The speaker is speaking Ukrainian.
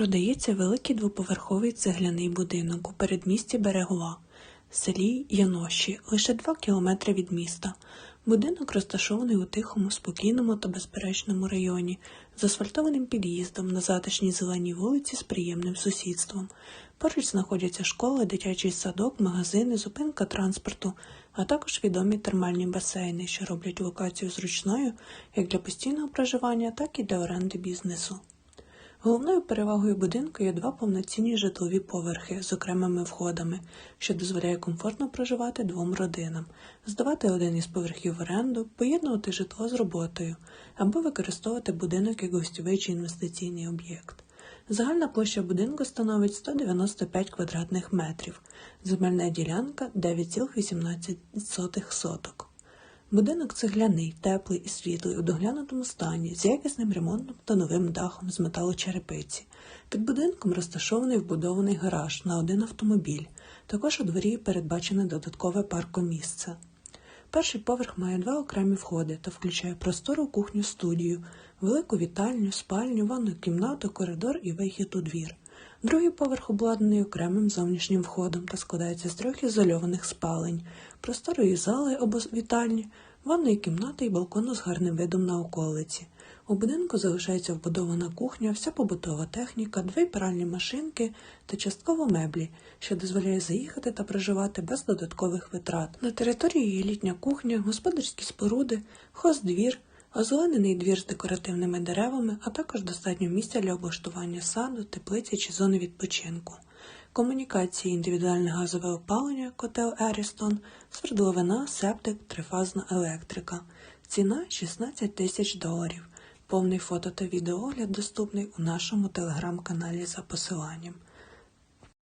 Продається великий двоповерховий цегляний будинок у передмісті Берегова, селі Яноші, лише 2 кілометри від міста. Будинок розташований у тихому, спокійному та безперечному районі, з асфальтованим під'їздом на затишній зеленій вулиці з приємним сусідством. Поруч знаходяться школа, дитячий садок, магазини, зупинка транспорту, а також відомі термальні басейни, що роблять локацію зручною як для постійного проживання, так і для оренди бізнесу. Головною перевагою будинку є два повноцінні житлові поверхи з окремими входами, що дозволяє комфортно проживати двом родинам, здавати один із поверхів в оренду, поєднувати житло з роботою або використовувати будинок як гостьовий чи інвестиційний об'єкт. Загальна площа будинку становить 195 квадратних метрів, земельна ділянка 9,18 соток. Будинок цегляний, теплий і світлий у доглянутому стані, з якісним ремонтом та новим дахом з металочерепиці. Під будинком розташований вбудований гараж на один автомобіль. Також у дворі передбачене додаткове паркомісце. Перший поверх має два окремі входи та включає простору кухню студію, велику вітальню, спальню, ванну кімнату, коридор і вихід у двір. Другий поверх обладнаний окремим зовнішнім входом та складається з трьох ізольованих спалень, просторої зали або вітальні, ванної кімнати і балкону з гарним видом на околиці. У будинку залишається вбудована кухня, вся побутова техніка, дві пральні машинки та частково меблі, що дозволяє заїхати та проживати без додаткових витрат. На території є літня кухня, господарські споруди, хоздвір, озеленений двір з декоративними деревами, а також достатньо місця для облаштування саду, теплиці чи зони відпочинку. Комунікації, індивідуальне газове опалення, котел Ерістон, свердловина, септик, трифазна електрика. Ціна 16 тисяч доларів. Повний фото та відеоогляд доступний у нашому телеграм-каналі за посиланням.